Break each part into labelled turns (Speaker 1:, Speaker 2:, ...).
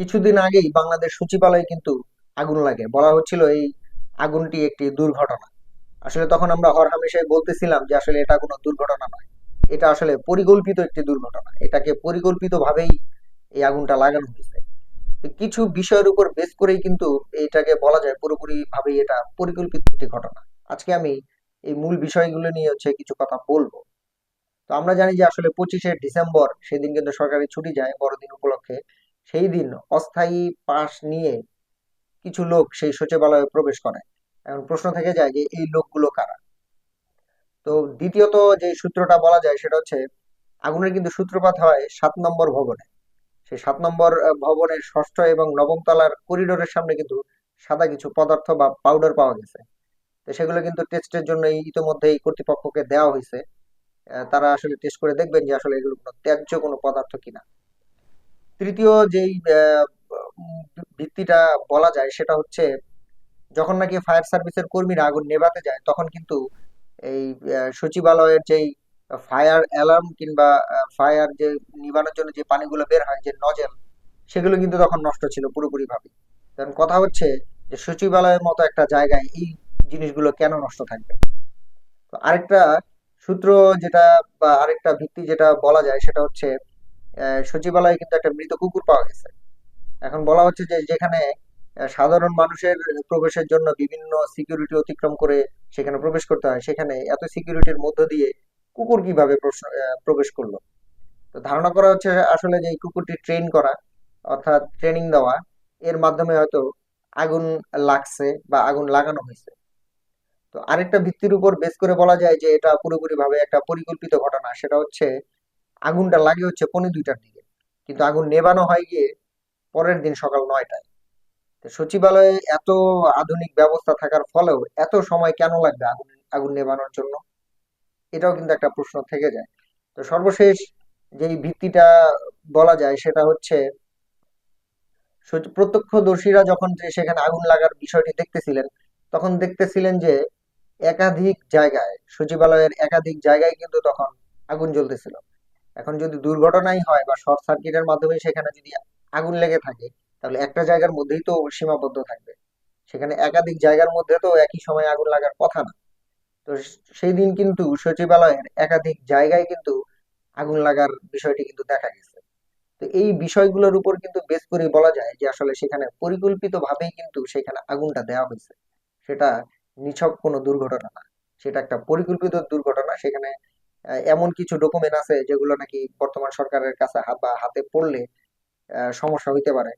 Speaker 1: কিছুদিন আগেই বাংলাদেশ সচিবালয়ে কিন্তু আগুন লাগে। বলা হচ্ছিল এই আগুনটি একটি দুর্ঘটনা। আসলে তখন আমরা হরহামেশাই বলতেছিলাম যে আসলে এটা কোনো দুর্ঘটনা নয়। এটা আসলে পরিকল্পিত একটি দুর্ঘটনা। এটাকে পরিকল্পিতভাবেই এই আগুনটা লাগানো হয়েছে। কিছু বিষয়ের উপর বেস করেই কিন্তু এটাকে বলা যায় পুরোপুরি ভাবেই এটা পরিকল্পিত একটি ঘটনা। আজকে আমি এই মূল বিষয়গুলো নিয়ে হচ্ছে কিছু কথা বলব। তো আমরা জানি যে আসলে পঁচিশে ডিসেম্বর সেদিন কিন্তু সরকারি ছুটি যায়, বড়দিন উপলক্ষে। সেই দিন অস্থায়ী পাস নিয়ে কিছু লোক সেই সচিবালয়ে প্রবেশ করে। এখন প্রশ্ন থেকে যায় যে এই লোকগুলো কারা? তো দ্বিতীয়ত যে সূত্রটা বলা যায় সেটা হচ্ছে, আগুনের কিন্তু সূত্রপাত হয় সাত নম্বর ভবনে। সেই সাত নম্বর ভবনের ষষ্ঠ এবং নবম তলার করিডোরের সামনে কিন্তু সাদা কিছু পদার্থ বা পাউডার পাওয়া গেছে। তো সেগুলো কিন্তু টেস্টের জন্য ইতিমধ্যেই কর্তৃপক্ষকে দেওয়া হয়েছে। তারা আসলে টেস্ট করে দেখবেন যে আসলে এগুলো কোনো ত্যায্য কোনো পদার্থ কিনা। তৃতীয় যেই ভিত্তিটা বলা যায় সেটা হচ্ছে যখন নাকি ফায়ার সার্ভিসের কর্মীরা আগুন নেভাতে যায়, তখন কিন্তু এই সচিবালয়ের যেই ফায়ার অ্যালার্ম কিংবা ফায়ার যে নিভানোর জন্য যে পানিগুলো বের হয়, যে নজেল সেগুলো কিন্তু তখন নষ্ট ছিল পুরোপুরি ভাবে কারণ কথা হচ্ছে যে সচিবালয়ের মতো একটা জায়গায় এই জিনিসগুলো কেন নষ্ট থাকবে? আরেকটা সূত্র যেটা বা আরেকটা ভিত্তি যেটা বলা যায় সেটা হচ্ছে সচিবালয়ে কিন্তু একটা মৃত কুকুর পাওয়া গেছে। এখন বলা হচ্ছে যে যেখানে সাধারণ মানুষের প্রবেশের জন্য বিভিন্ন সিকিউরিটি অতিক্রম করে সেখানে প্রবেশ করতে হয়, সেখানে এত সিকিউরিটির মধ্য দিয়ে কুকুর কীভাবে প্রবেশ করল? তো ধারণা করা হচ্ছে আসলে যে কুকুরটি ট্রেন করা, অর্থাৎ ট্রেনিং দেওয়া, এর মাধ্যমে হয়তো আগুন লাগছে বা আগুন লাগানো হয়েছে। তো আরেকটা ভিত্তির উপর বেস করে বলা যায় যে এটা পুরোপুরি ভাবে একটা পরিকল্পিত ঘটনা, সেটা হচ্ছে আগুনটা লাগে হচ্ছে পৌনে দুইটার দিকে। কিন্তু আগুন নেভানো হয় গিয়ে পরের দিন সকাল নয়টায়। সচিবালয়ে এত আধুনিক ব্যবস্থা থাকার ফলেও এত সময় কেন লাগবে আগুন আগুন নেভানোর জন্য? এটাও কিন্তু একটা প্রশ্ন থেকে যায়। তো সর্বশেষ যেই ভিত্তিটা বলা যায় সেটা হচ্ছে প্রত্যক্ষদর্শীরা যখন যে সেখানে আগুন লাগার বিষয়টি দেখতেছিলেন, তখন দেখতেছিলেন যে একাধিক জায়গায়, সচিবালয়ের একাধিক জায়গায় কিন্তু তখন আগুন জ্বলতেছিল। এখন যদি দুর্ঘটনাই হয় বা শর্ট সার্কিটের মাধ্যমে সেখানে যদি আগুন লেগে থাকে, তাহলে একটা জায়গার মধ্যেই তো সীমাবদ্ধ থাকবে। সেখানে একাধিক জায়গার মধ্যে তো একই সময় আগুন লাগার কথা না। তো সেই দিন কিন্তু সচিবালয়ের একাধিক জায়গায় কিন্তু আগুন লাগার বিষয়টি কিন্তু দেখা গেছে। তো এই বিষয়গুলোর উপর কিন্তু বেস করে বলা যায় যে আসলে সেখানে পরিকল্পিত ভাবেই কিন্তু সেখানে আগুনটা দেওয়া হয়েছে। সেটা নিছক কোনো দুর্ঘটনা না। সেটা একটা পরিকল্পিত দুর্ঘটনা। সেখানে এমন কিছু ডকুমেন্ট আছে যেগুলো নাকি বর্তমান সরকারের কাছে বা হাতে পড়লে সমস্যা হইতে পারে।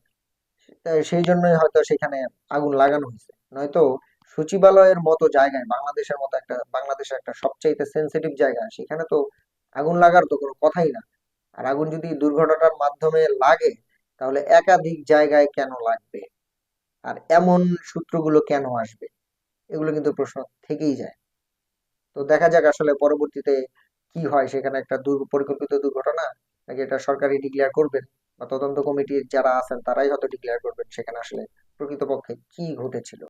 Speaker 1: সেই জন্যই হয়তো সেখানে আগুন লাগানো হয়েছে। নয়তো সচিবালয়ের মতো জায়গায়, বাংলাদেশের মতো একটা, বাংলাদেশের একটা সবচাইতে সেন্সিটিভ জায়গা, সেখানে তো আগুন লাগার তো কোনো কথাই না। আর আগুন যদি দুর্ঘটনার মাধ্যমে লাগে, তাহলে একাধিক জায়গায় কেন লাগবে? আর এমন সূত্রগুলো কেন আসবে? এগুলো কিন্তু প্রশ্ন থেকেই যায়। তো দেখা যাক আসলে পরবর্তীতে কি হয় সেখানে একটা পরিকল্পিত দুর্ঘটনা? নাকি এটা সরকারি ডিক্লেয়ার করবেন? বা তদন্ত কমিটির যারা আছেন, তারাই হয়তো ডিক্লেয়ার করবেন সেখানে আসলে প্রকৃতপক্ষে কি ঘটেছিল?